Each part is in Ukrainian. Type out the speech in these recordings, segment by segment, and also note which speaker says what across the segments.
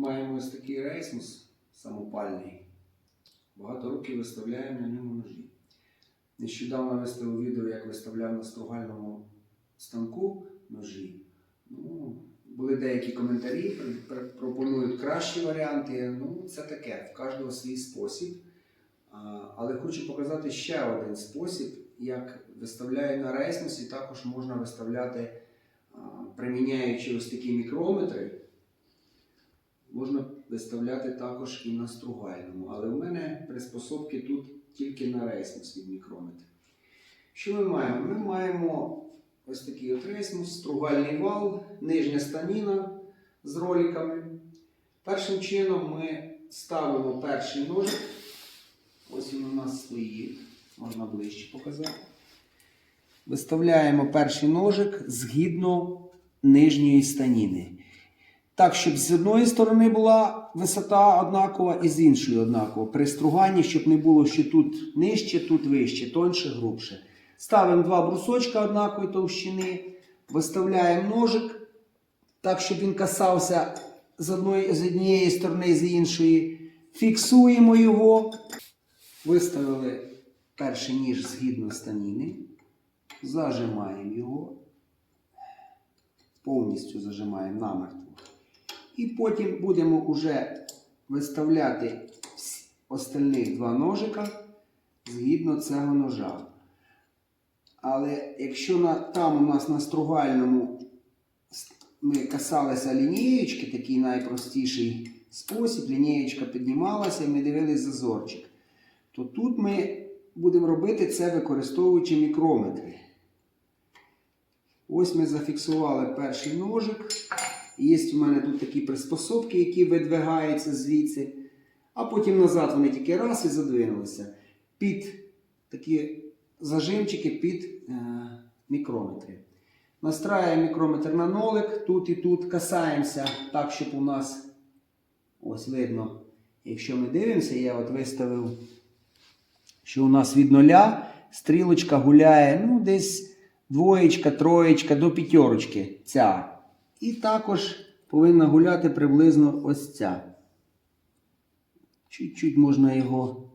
Speaker 1: Маємо ось такий рейсмус самопальний. Багато років виставляємо на ньому ножі. Нещодавно виставив відео, як виставляв на стругальному станку ножі. Ну, були деякі коментарі, пр- пр- пропонують кращі варіанти. Ну, це таке, в кожного свій спосіб. Але хочу показати ще один спосіб, як виставляю на рейсмусі, також можна виставляти, приміняючи ось такі мікрометри, можна виставляти також і на стругальному. Але в мене приспособки тут тільки на рейсмус від мікрометра. Що ми маємо? Ми маємо ось такий от рейсмус, стругальний вал, нижня станіна з роликами. Першим чином ми ставимо перший ножик. Ось він у нас стоїть. Можна ближче показати. Виставляємо перший ножик згідно нижньої станіни. Так, щоб з одної сторони була висота однакова і з іншої однакова. При струганні, щоб не було, що тут нижче, тут вище, тоньше, грубше. Ставимо два брусочка однакової товщини, виставляємо ножик, так, щоб він касався з, одної, з однієї сторони і з іншої. Фіксуємо його. Виставили перший ніж згідно станіни. Зажимаємо його. Повністю зажимаємо намертво. І потім будемо вже виставляти остальних два ножика згідно цього ножа. Але якщо на, там у нас на стругальному ми касалися лінієчки, такий найпростіший спосіб, лінієчка піднімалася і ми дивились зазорчик, то тут ми будемо робити це використовуючи мікрометри. Ось ми зафіксували перший ножик. Є в мене тут такі приспособки, які видвигаються звідси, а потім назад вони тільки раз і задвинулися. Під такі зажимчики під е, мікрометри. Настраюємо мікрометр на нолик, тут і тут касаємося так, щоб у нас ось видно. Якщо ми дивимося, я от виставив, що у нас від нуля стрілочка гуляє ну, десь двоєчка, троєчка до п'ятерочки ця. І також повинна гуляти приблизно ось ця. Чуть-чуть можна його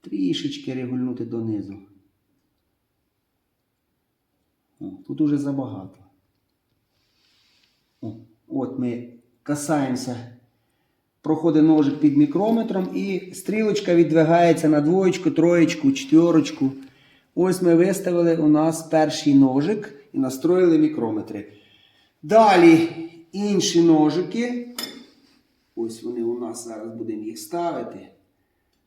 Speaker 1: трішечки регульнути донизу. О, тут уже забагато. О, от ми касаємося, проходить ножик під мікрометром і стрілочка віддвигається на двоєчку, троєчку, чотирочку. Ось ми виставили у нас перший ножик і настроїли мікрометри. Далі інші ножики. Ось вони у нас зараз будемо їх ставити.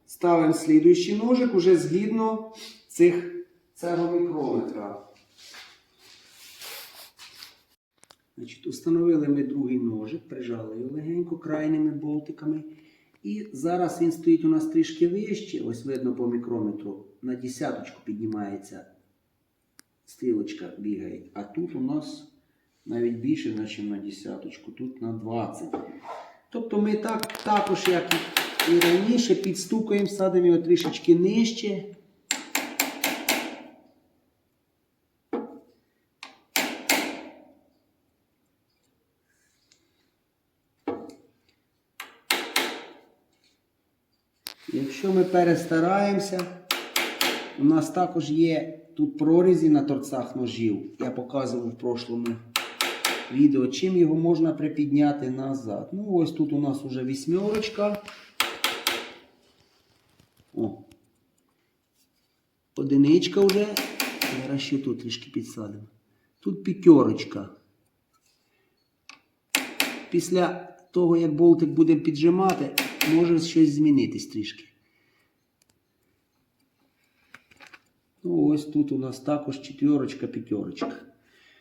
Speaker 1: Ставимо слідуючий ножик уже згідно цих, цього мікрометра. Значить, Установили ми другий ножик, прижали його легенько крайними болтиками. І зараз він стоїть у нас трішки вище, ось видно по мікрометру, на десяточку піднімається стрілочка бігає. А тут у нас навіть більше, ніж на десяточку, тут на 20. Тобто ми так, також, як і раніше, підстукуємо, садимо його трішечки нижче. Якщо ми перестараємося, у нас також є тут прорізі на торцах ножів. Я показував в прошлому відео, чим його можна припідняти назад. Ну, ось тут у нас уже вісьмерочка. О. Одиничка вже. Зараз ще тут трішки підсадимо. Тут п'ятерочка. Після того, як болтик будемо піджимати, може щось змінитись трішки. Ну, ось тут у нас також четверочка, п'ятерочка.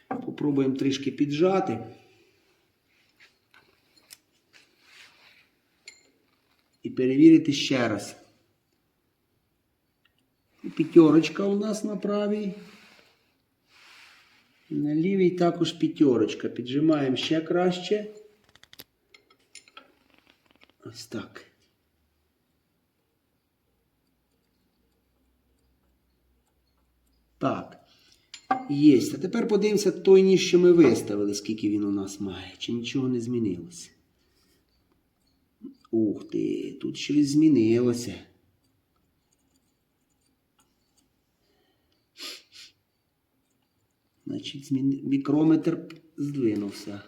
Speaker 1: Попробуємо трішки піджати. І перевірити ще раз. П'ятерочка у нас на правій. На лівій також п'ятерочка. Піджимаємо ще краще. Ось так. Так. Є. А тепер подивимося той ніж, що ми виставили, скільки він у нас має. Чи нічого не змінилося. Ух ти, тут щось змінилося. Значить, змін... мікрометр здвинувся.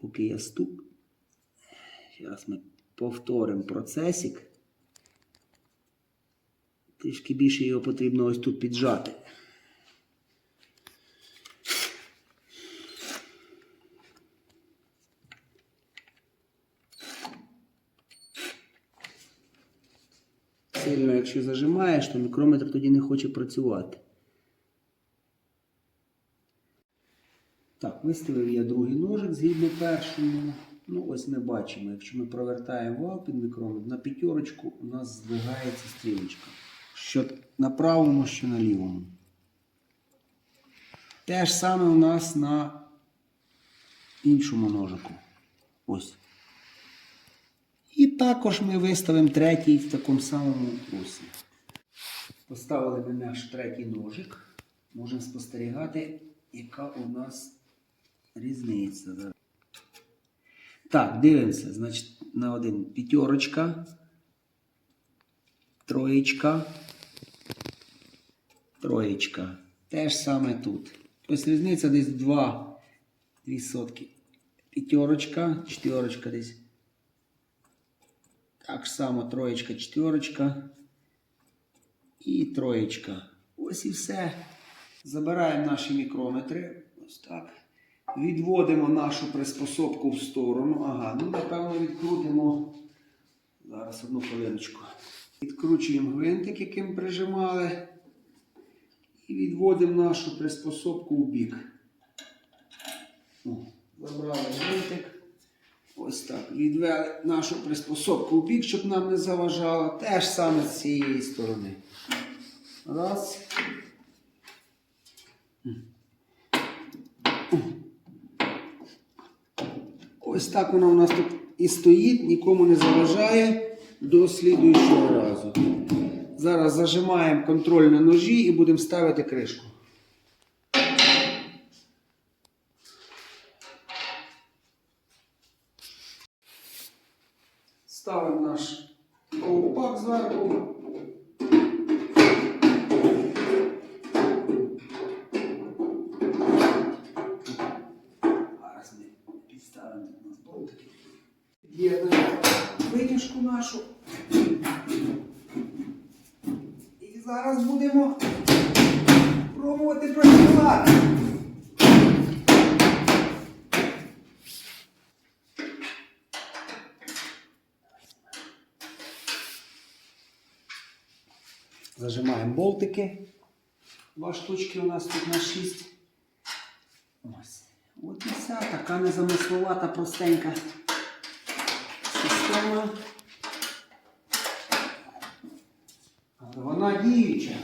Speaker 1: Поки я стук. Зараз ми повторимо процесик. Трішки більше його потрібно ось тут піджати. Сильно, якщо зажимаєш, то мікрометр тоді не хоче працювати. Так, виставив я другий ножик згідно першому. Ну, ось ми бачимо, якщо ми провертаємо вал під мікрометр, на п'ятерочку у нас здвигається стрілочка. Що на правому, що на лівому. Те ж саме у нас на іншому ножику. Ось. І також ми виставимо третій в такому самому руслі. Поставили ми наш третій ножик. Можемо спостерігати, яка у нас різниця. Так, дивимося. Значить, на один п'ятерочка, троєчка, троєчка. Те ж саме тут. Тобто різниця десь 2 2 сотки. П'ятерочка, чотирочка десь. Так само троєчка, четверочка і троєчка. Ось і все. Забираємо наші мікрометри. Ось так. Відводимо нашу приспособку в сторону. Ага, ну напевно відкрутимо. Зараз одну хвилиночку. Відкручуємо гвинтик, яким прижимали. І відводимо нашу приспособку в бік. Забрали гвинтик. Ось так. Відвели нашу приспособку в бік, щоб нам не заважало. Те ж саме з цієї сторони. Раз. Ось так воно у нас тут і стоїть, нікому не заважає до слідуючого разу. Зараз зажимаємо контроль на ножі і будемо ставити кришку. Ставимо наш ковпак зверху. Зажимаємо болтики. Два штучки у нас тут на 6. Ось. От і вся така незамисловата, простенька система. Але вона діюча.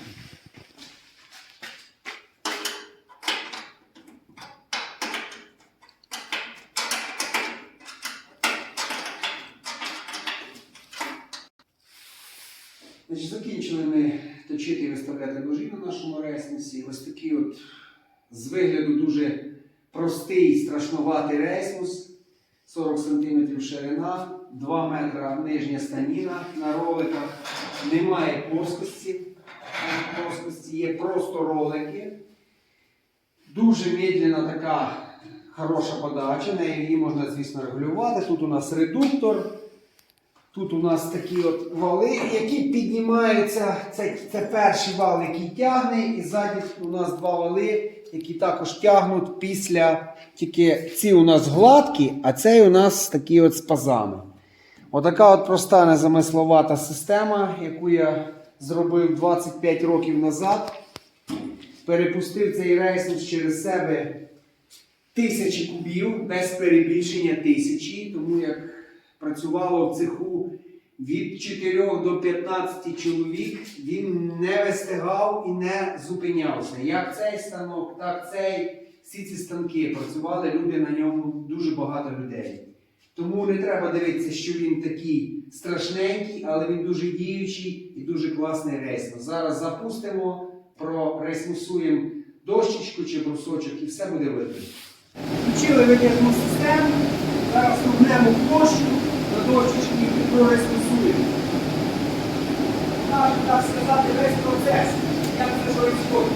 Speaker 1: Значить, закінчили ми і ножі на нашому рейсмусі. Ось такий от з вигляду дуже простий, страшнуватий рейсмус. 40 см ширина, 2 метра нижня станіна на роликах. Немає плоскості. плоскості, є просто ролики. Дуже медленна така хороша подача, на її можна, звісно, регулювати. Тут у нас редуктор. Тут у нас такі от вали, які піднімаються. Це, це перший вал, який тягне, і ззаді у нас два вали, які також тягнуть після. Тільки ці у нас гладкі, а цей у нас такі от з пазами. Отака от проста незамисловата система, яку я зробив 25 років назад. Перепустив цей рейсус через себе тисячі кубів, без перебільшення тисячі, тому як працювало в цеху від 4 до 15 чоловік, він не вистигав і не зупинявся. Як цей станок, так цей. Всі ці станки працювали люди на ньому дуже багато людей. Тому не треба дивитися, що він такий страшненький, але він дуже діючий і дуже класний рейсмус. Зараз запустимо, прорейсмусуємо дощечку чи брусочок і все буде видно. Включили витягну систему, зараз нагнемо площу до того чого весь стосується. Так, так сказати, весь процес, як це військовий.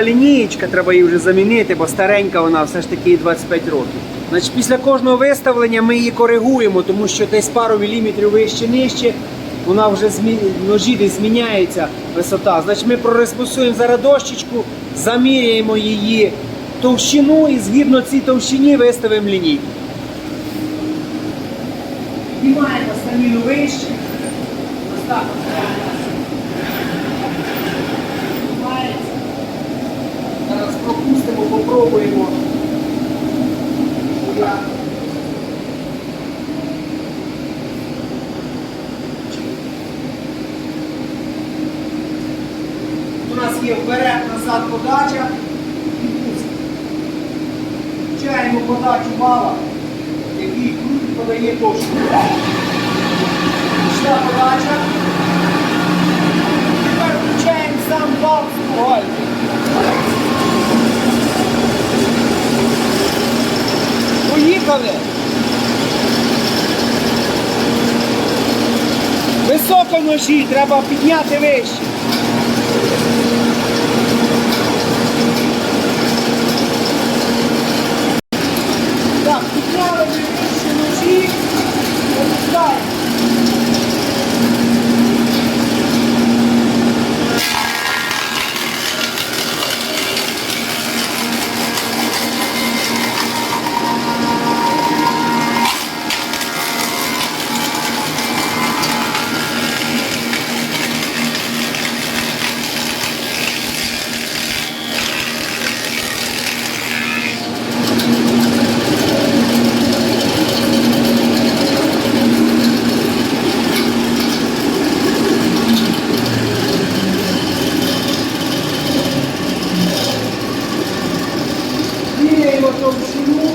Speaker 1: Тут лінієчка, треба її вже замінити, бо старенька вона все ж таки 25 років. Значить, після кожного виставлення ми її коригуємо, тому що десь пару міліметрів вище нижче, вона вже змі... ножі десь зміняється висота. Значить, ми прорезпусуємо зараз дощечку, заміряємо її товщину і згідно цій товщині виставимо лінійку. Піднімаємо станіну вище. Ось так. Піднімається. Зараз Я. У нас є вперед, назад подача і пуск. Включаємо подачу вала, який крутить подає точку. Пішла подача. Тепер включаємо сам вал спугальний. Поїхали! Високо ножі, треба підняти вище. Так, підняли ми вище ножі, опускаємо. Міряємо товщину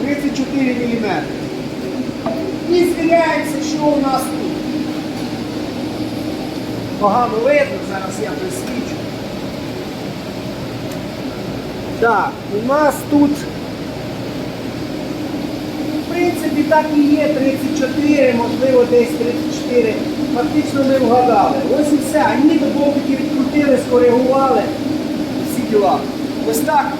Speaker 1: 34 мм. І звіряється, що у нас тут. Погано видно, зараз я присвічу. Так, у нас тут, в принципі, так і є 34, можливо, десь 34. Фактично ми вгадали. Ось і все. А ніби болтики відкрутили, скоригували. Всі діла. Ось так.